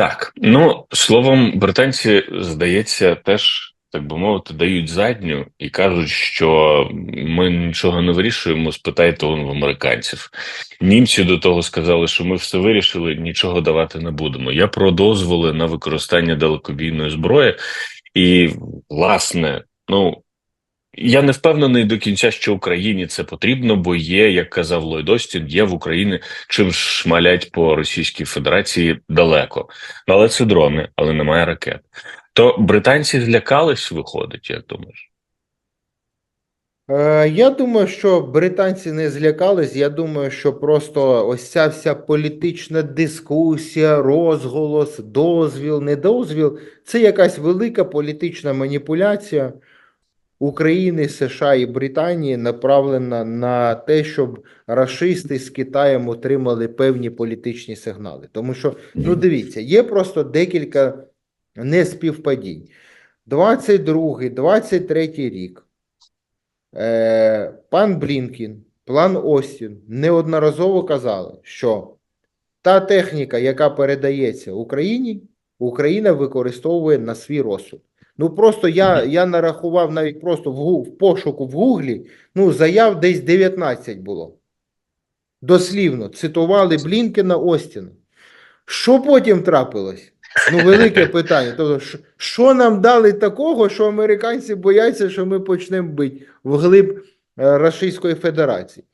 Так, ну словом, британці, здається, теж так би мовити, дають задню і кажуть, що ми нічого не вирішуємо. Спитайте он в американців. Німці до того сказали, що ми все вирішили, нічого давати не будемо. Я про дозволи на використання далекобійної зброї, і власне, ну. Я не впевнений до кінця, що Україні це потрібно, бо є, як казав Ллойд Остін, є в Україні чим шмалять по Російській Федерації далеко. Але це дрони, але немає ракет. То британці злякались, виходить, як думаєш? Е, Я думаю, що британці не злякались. Я думаю, що просто ось ця вся політична дискусія, розголос, дозвіл, недозвіл це якась велика політична маніпуляція України, США і Британії, направлена на те, щоб рашисти з Китаєм отримали певні політичні сигнали. Тому що, ну дивіться, є просто декілька неспівпадінь. 22-й, 23-й рік. Е, пан Блінкін, пан Остін неодноразово казали, що та техніка, яка передається Україні, Україна використовує на свій розсуд. Ну просто я, я нарахував навіть просто в, в пошуку в Гуглі, ну, заяв десь 19 було. Дослівно цитували Блінкена Остіна. Що потім трапилось? Ну, велике питання. Тобто, що- що нам дали такого, що американці бояться, що ми почнемо бити вглиб е, Російської Федерації?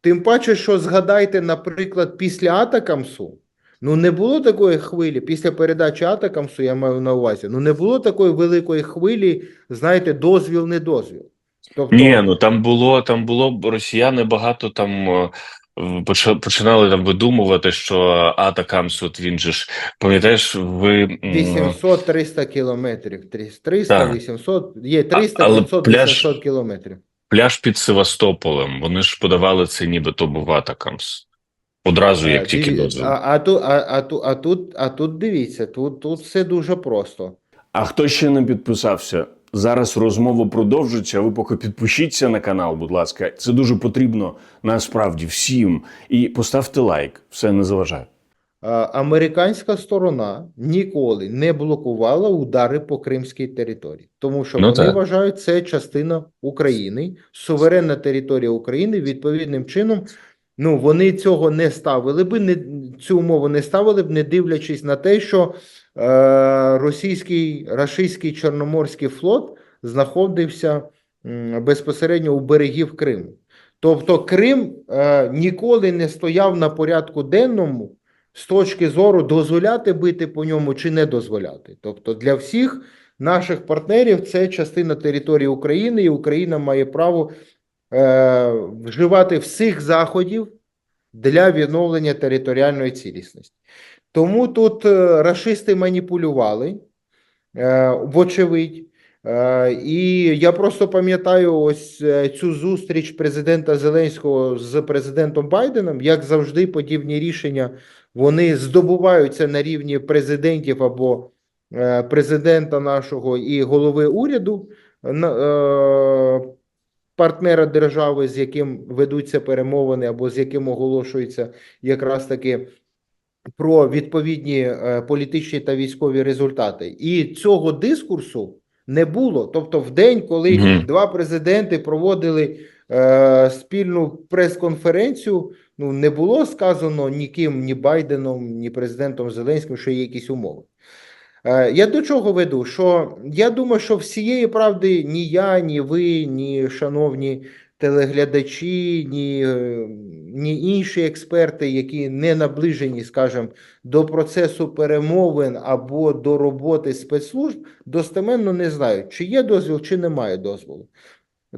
Тим паче, що згадайте, наприклад, після Атакамсу, ну не було такої хвилі, після передачі Атакамсу, я маю на увазі, ну не було такої великої хвилі, знаєте, дозвіл, не дозвіл. Тобто, Ні, ну там було там було росіяни багато там е, починали там видумувати, що Атакамс, от він же ж пам'ятаєш, ви м, 800-300 кілометрів, 300, Так. 800, є 300, але 500, пляж- 800 кілометрів. пляж під Севастополем. Вони ж подавали це, нібито був Атакамс. Одразу, як тільки дозвіл. А, а, тут, а, а, тут, а, тут, а тут дивіться, тут, тут все дуже просто. А хто ще не підписався? Зараз розмова продовжиться. Ви поки підпишіться на канал, будь ласка. Це дуже потрібно насправді всім. І поставте лайк, все не заважає. Американська сторона ніколи не блокувала удари по кримській території, тому що Ну, вони так. вважають це частина України, суверенна територія України. Відповідним чином, ну вони цього не ставили би, не цю умову не ставили б, не дивлячись на те, що е, російський рашистський чорноморський флот знаходився м, безпосередньо у берегів Криму. Тобто Крим е, ніколи не стояв на порядку денному з точки зору дозволяти бити по ньому чи не дозволяти. Тобто для всіх наших партнерів це частина території України, і Україна має право е, вживати всіх заходів для відновлення територіальної цілісності. Тому тут е, рашисти маніпулювали, е, вочевидь. І я просто пам'ятаю ось цю зустріч президента Зеленського з президентом Байденом. Як завжди, подібні рішення вони здобуваються на рівні президентів або президента нашого і голови уряду, партнера держави, з яким ведуться перемовини, або з яким оголошується якраз таки про відповідні е, політичні та військові результати. І цього дискурсу не було. Тобто, в день, коли Мгм. два президенти проводили е, спільну прес-конференцію, ну не було сказано ніким, ні Байденом, ні президентом Зеленським, що є якісь умови. Е, Я до чого веду? Що я думаю, що всієї правди ні я, ні ви, ні шановні телеглядачі, ні, е, ні інші експерти, які не наближені, скажімо, до процесу перемовин або до роботи спецслужб, достеменно не знають, чи є дозвіл, чи немає дозволу.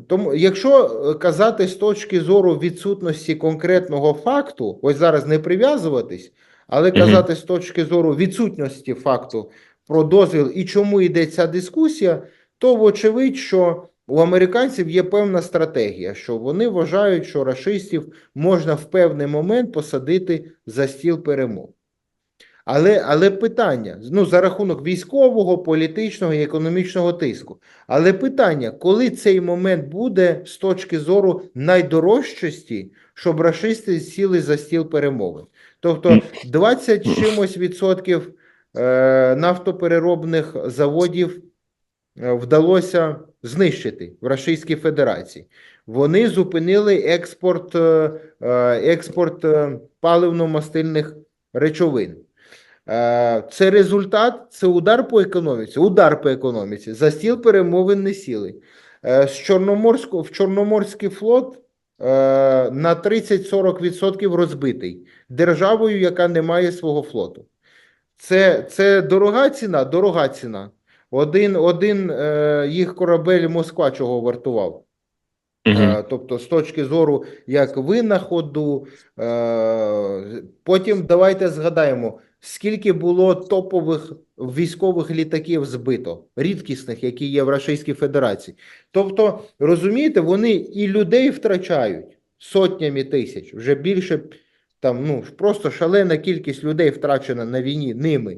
Тому, якщо е, казати з точки зору відсутності конкретного факту, ось зараз не прив'язуватись, але казати з точки зору відсутності факту про дозвіл і чому йде ця дискусія, то вочевидь, що у американців є певна стратегія, що вони вважають, що рашистів можна в певний момент посадити за стіл перемов. Але, але питання, ну, за рахунок військового, політичного і економічного тиску. Але питання, коли цей момент буде з точки зору найдорожчості, щоб рашисти сіли за стіл перемовин? Тобто 20 чимось відсотків нафтопереробних заводів е, вдалося знищити в Російській Федерації. Вони зупинили експорт, е, е, експорт е, паливно-мастильних речовин. Е, Це результат, це удар по економіці. Удар по економіці. За стіл перемовин не сіли. Е, З Чорноморського в Чорноморський флот е, на 30-40% розбитий державою, яка не має свого флоту. Це, це дорога ціна, дорога ціна. Один, один е, їх корабель Москва чого вартував. Е, Тобто, з точки зору як винаходу, е, потім давайте згадаємо, скільки було топових військових літаків збито, рідкісних, які є в Російській Федерації. Тобто, розумієте, вони і людей втрачають сотнями тисяч, вже більше там, ну, просто шалена кількість людей втрачена на війні ними.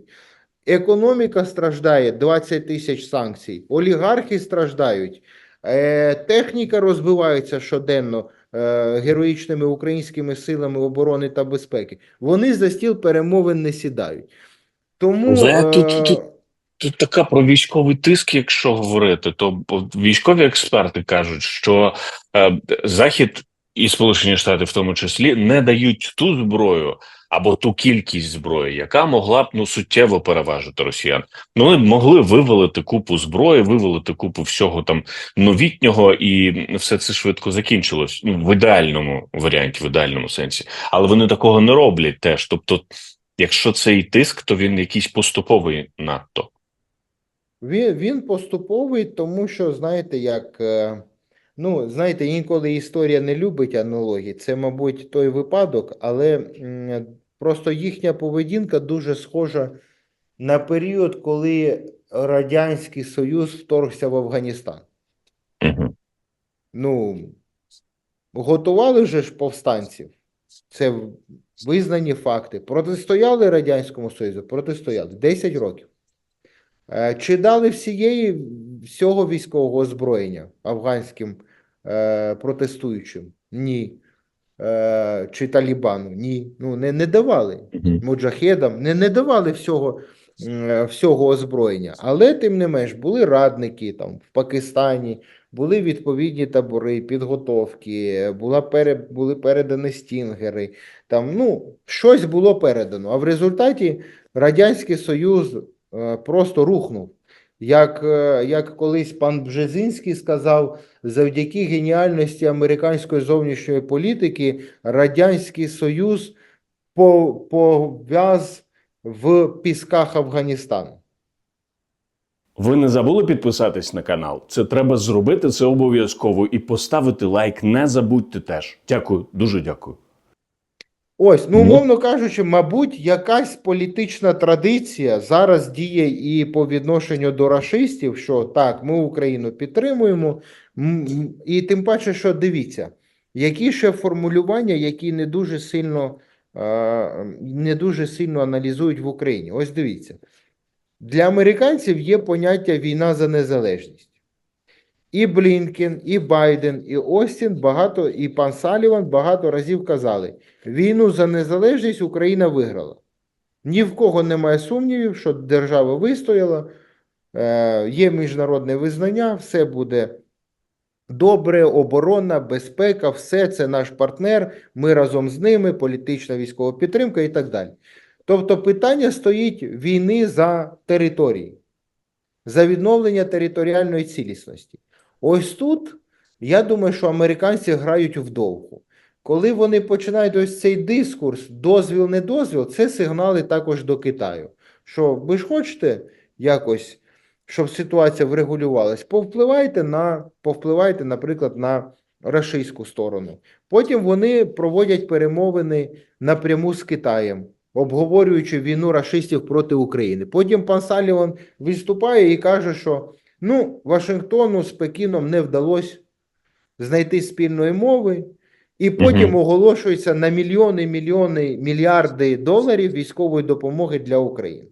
Економіка страждає 20 тисяч санкцій, олігархи страждають. Е, Техніка розбивається щоденно е, героїчними українськими силами оборони та безпеки. Вони за стіл перемовин не сідають. Тому тут- е, тут- Тут така про військовий тиск, якщо говорити, то військові експерти кажуть, що е, Захід і Сполучені Штати, в тому числі, не дають ту зброю або ту кількість зброї, яка могла б ну суттєво переважити росіян. Ну вони б могли вивалити купу зброї, вивалити купу всього там новітнього, і все це швидко закінчилось. Ну в ідеальному варіанті, в ідеальному сенсі, але вони такого не роблять теж. Тобто, якщо це і тиск, то він якийсь поступовий надто. Він, він поступовий, тому що, знаєте, як, е, ну, знаєте, інколи історія не любить аналогії. Це, мабуть, той випадок, але просто їхня поведінка дуже схожа на період, коли Радянський Союз вторгся в Афганістан. Ну, готували же ж повстанців. Це визнані факти. Протистояли Радянському Союзу? Протистояли 10 років. Е, Чи дали всієї всього військового озброєння афганським е, протестуючим? Ні. Е, чи Талібану? Ні. Ну, не, не давали. Муджахедам не, не давали всього, м, всього озброєння. Але, тим не менш, були радники там, в Пакистані, були відповідні табори, підготовки, була пере, були передані стінгери. Там, ну, щось було передано. А в результаті Радянський Союз е, просто рухнув. Як, е, як колись пан Бжезинський сказав, завдяки геніальності американської зовнішньої політики Радянський Союз пов'яз в пісках Афганістану. Ви не забули підписатись на канал? Це треба зробити це обов'язково і поставити лайк. Не забудьте теж. Дякую, дуже дякую. Ось, ну, Ну. умовно кажучи, мабуть, якась політична традиція зараз діє і по відношенню до рашистів, що так, ми Україну підтримуємо, і тим паче, що дивіться, які ще формулювання, які не дуже сильно, не дуже сильно аналізують в Україні. Ось дивіться. Для американців є поняття війна за незалежність. І Блінкен, і Байден, і Остін багато, і пан Саліван багато разів казали, війну за незалежність Україна виграла. Ні в кого немає сумнівів, що держава вистояла, е, є міжнародне визнання, все буде добре, оборона, безпека, все це наш партнер, ми разом з ними, політична військова підтримка і так далі. Тобто питання стоїть війни за території, за відновлення територіальної цілісності. Ось тут, я думаю, що американці грають вдовгу. Коли вони починають ось цей дискурс, дозвіл, не дозвіл, це сигнали також до Китаю. Що ви ж хочете якось, щоб ситуація врегулювалась, повпливайте на, повпливайте, наприклад, на рашистську сторону. Потім вони проводять перемовини напряму з Китаєм, обговорюючи війну рашистів проти України. Потім пан Саліван виступає і каже, що ну, Вашингтону з Пекіном не вдалося знайти спільної мови, і потім оголошується на мільйони, мільйони, мільярди доларів військової допомоги для України.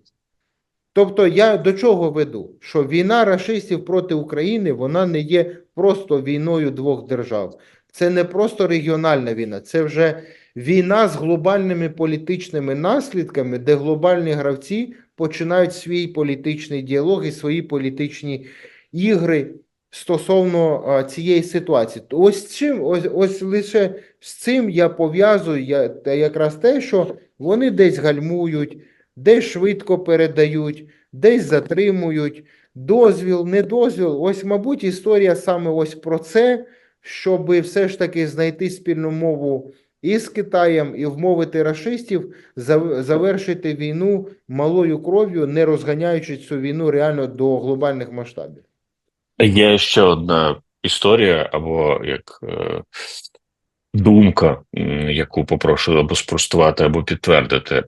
Тобто я до чого веду? Що війна рашистів проти України вона не є просто війною двох держав. Це не просто регіональна війна, це вже війна з глобальними політичними наслідками, де глобальні гравці починають свій політичний діалог і свої політичні ігри стосовно а, цієї ситуації. Ось чим, ось, ось лише з цим я пов'язую я, якраз те, що вони десь гальмують, десь швидко передають, десь затримують. Дозвіл, не дозвіл. Ось, мабуть, історія саме ось про це, щоб все ж таки знайти спільну мову і з Китаєм, і вмовити рашистів завершити війну малою кров'ю, не розганяючи цю війну реально до глобальних масштабів. Є ще одна історія, або як е, думка, яку попрошу або спростувати, або підтвердити.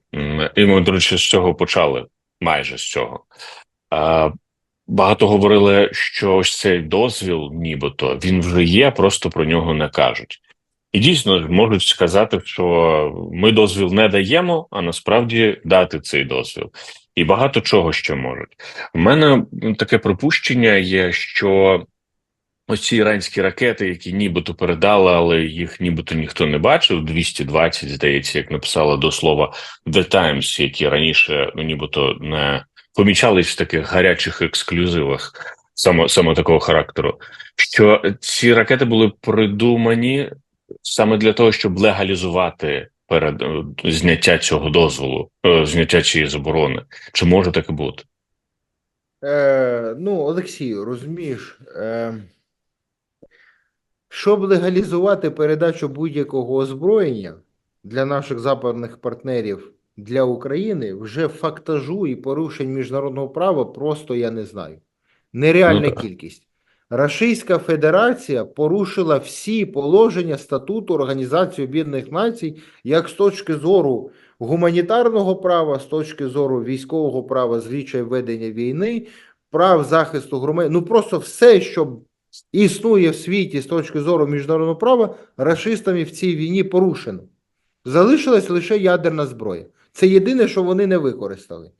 І ми, до речі, з цього почали, майже з цього. Багато говорили, що ось цей дозвіл, нібито, він вже є, просто про нього не кажуть. І дійсно можуть сказати, що ми дозвіл не даємо, а насправді дати цей дозвіл. І багато чого ще можуть. У мене таке припущення є, що ось ці іранські ракети, які нібито передали, але їх нібито ніхто не бачив. 220, здається, як написала до слова The Times, які раніше ну, нібито не помічались в таких гарячих ексклюзивах саме, саме такого характеру. Що ці ракети були придумані саме для того, щоб легалізувати перед е, зняття цього дозволу, е, зняття цієї заборони. Чи може таке бути? Е, ну, Олексію, розумієш, е, щоб легалізувати передачу будь-якого озброєння для наших западних партнерів для України, вже фактажу і порушень міжнародного права просто я не знаю. Нереальна Ну, кількість. Російська Федерація порушила всі положення статуту Організації Об'єднаних Націй як з точки зору гуманітарного права, з точки зору військового права, звичай ведення війни, прав захисту громадян. Ну просто все, що існує в світі з точки зору міжнародного права, рашистами в цій війні порушено. Залишилась лише ядерна зброя. Це єдине, що вони не використали.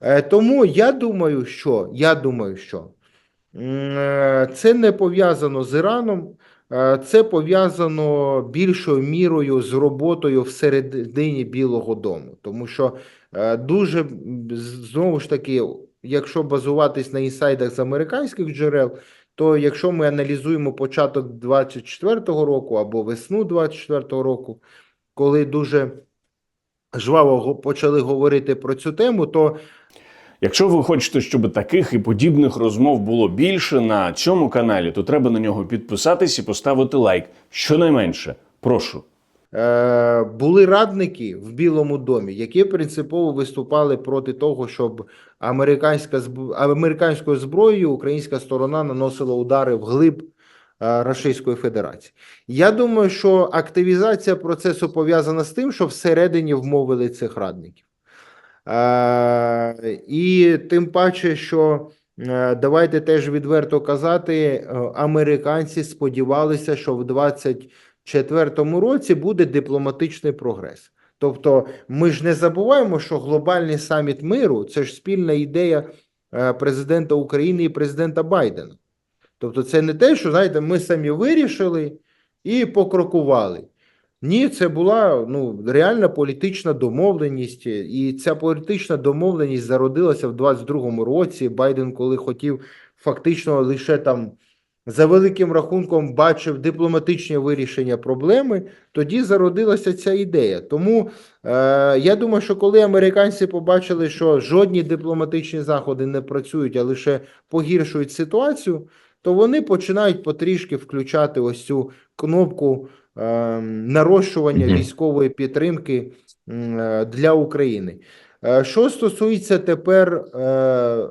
Е, Тому я думаю, що я думаю, що е, це не пов'язано з Іраном, е, це пов'язано більшою мірою з роботою всередині Білого Дому. Тому що дуже знову ж таки, якщо базуватись на інсайдах з американських джерел, то якщо ми аналізуємо початок 24-го року або весну 24-го року, коли дуже жваво почали говорити про цю тему, то Якщо ви хочете, щоб таких і подібних розмов було більше на цьому каналі, то треба на нього підписатись і поставити лайк. Щонайменше, прошу. Е, були радники в Білому домі, які принципово виступали проти того, щоб американська американською зброєю українська сторона наносила удари в глиб е, Російської Федерації. Я думаю, що активізація процесу пов'язана з тим, що всередині вмовили цих радників. Е, і тим паче, що давайте теж відверто казати, американці сподівалися, що в 24-му році буде дипломатичний прогрес. Тобто, ми ж не забуваємо, що глобальний саміт миру це ж спільна ідея е, президента України і президента Байдена. Тобто, це не те, що знаєте, ми самі вирішили і покрокували. Ні, це була ну, реальна політична домовленість, і ця політична домовленість зародилася в 22-му році. Байден, коли хотів фактично лише там за великим рахунком бачив дипломатичне вирішення проблеми, тоді зародилася ця ідея. Тому е, я думаю, що коли американці побачили, що жодні дипломатичні заходи не працюють, а лише погіршують ситуацію, то вони починають потрішки включати ось цю кнопку е, нарощування військової підтримки е, для України. Е, Що стосується тепер, е,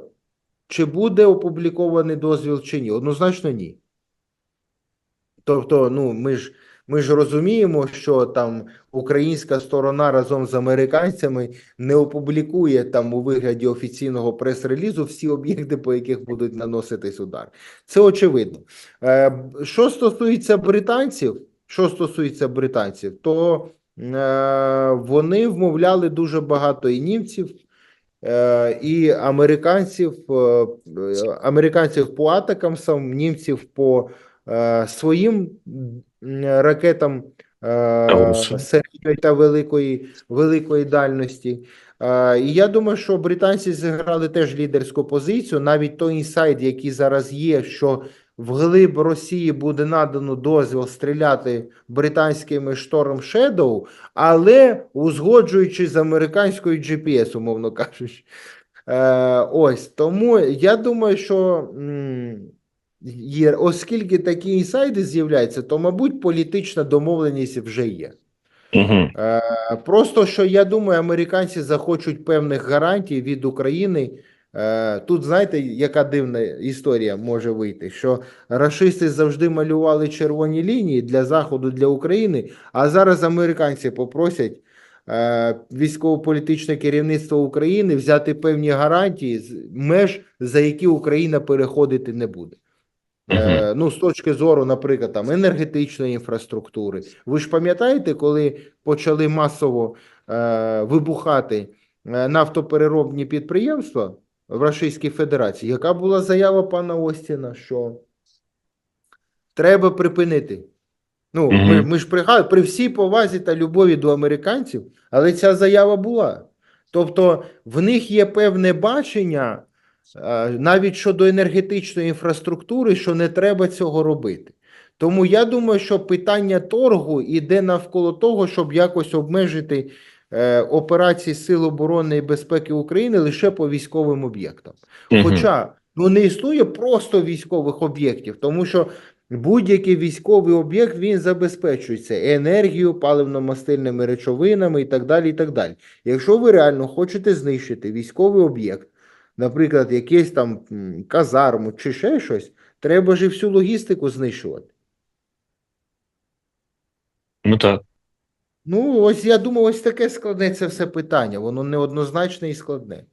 чи буде опублікований дозвіл чи ні? Однозначно ні. Тобто, ну ми ж ми ж розуміємо, що там українська сторона разом з американцями не опублікує там у вигляді офіційного прес-релізу всі об'єкти, по яких будуть наноситись удар. Це очевидно. Е, Що стосується британців, що стосується британців, то е, вони вмовляли дуже багато і німців, і американців, е, е, американців по атакамсам, німців по е, своїм ракетам е, середньої та великої, великої дальності. Е, І я думаю, що британці зіграли теж лідерську позицію. Навіть той інсайд, який зараз є, що вглиб Росії буде надано дозвіл стріляти британськими Storm Shadow, але узгоджуючи з американською GPS, умовно кажучи. Е, ось тому я думаю, що є, оскільки такі інсайди з'являються, то, мабуть, політична домовленість вже є. Угу. Е, Просто що я думаю, американці захочуть певних гарантій від України. Е, Тут знаєте, яка дивна історія може вийти, що рашисти завжди малювали червоні лінії для Заходу, для України, а зараз американці попросять е, військово-політичне керівництво України взяти певні гарантії з меж, за які Україна переходити не буде. Е, ну, з точки зору, наприклад, там енергетичної інфраструктури. Ви ж пам'ятаєте, коли почали масово е, вибухати нафтопереробні підприємства в Російській Федерації, яка була заява пана Остіна, що треба припинити. Ну, ми, ми ж пригадуємо, при всій повазі та любові до американців, але ця заява була. Тобто в них є певне бачення е, навіть щодо енергетичної інфраструктури, що не треба цього робити. Тому я думаю, що питання торгу йде навколо того, щоб якось обмежити е, операції Сил оборони і безпеки України лише по військовим об'єктам. Хоча ну, не існує просто військових об'єктів, тому що будь-який військовий об'єкт він забезпечується енергією, паливно-мастильними речовинами і так далі. і так далі. Якщо ви реально хочете знищити військовий об'єкт, наприклад, якийсь там казарму чи ще щось, треба ж і всю логістику знищувати. Ну так. Ну, ось я думаю, ось таке складне це все питання. Воно неоднозначне і складне.